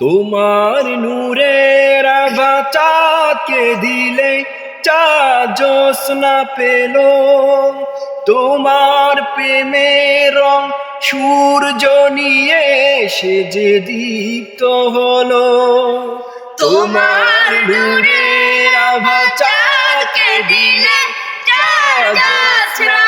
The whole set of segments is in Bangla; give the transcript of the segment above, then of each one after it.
তোমার নূরের আভা চাঁদকে দিলে চাঁদ জোসনা পেল। তোমার প্রেমের রং সূর্য নিয়ে সে যে দীপ্ত হলো। তোমার নূরের আভা চাঁদকে দিলে চাঁদ আশ্রা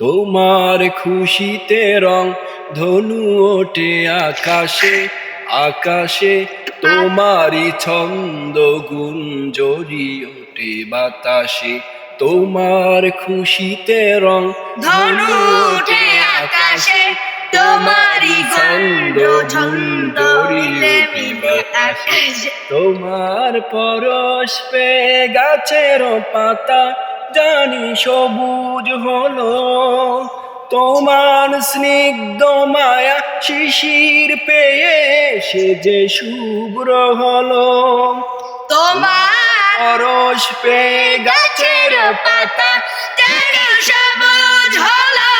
তোমার খুশিতে রং ধনু ওঠে আকাশে আকাশে তোমারই ছন্দ গুঞ্জরি ওঠে বাতাসে। তোমার খুশিতে রং ধনু উঠে আকাশে, তোমারই ছন্দ বাতাসে। তোমার পরশ পে গাছের পাতা জানি সবুজ হলো। তোমার স্নিগ্ধ মায়া শিশির পেয়ে সে যে শুভ্র হলো। তোমার পরশ পে গাছের পাতা সবুজ হলো।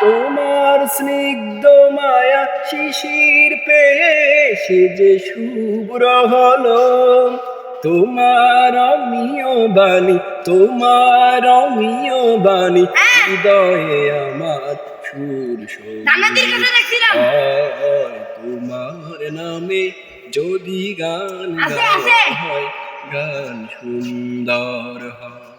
তোমার স্নিগ্ধ মায়া শিশির পেয়ে সে যে শুভ্র হলো। তোমার অমিয় বাণী তোমার অমিয় বাণী হ্যাঁ। হৃদয়ে আমার সুর তোমার নামে যদি গান হয় গান সুন্দর হয়।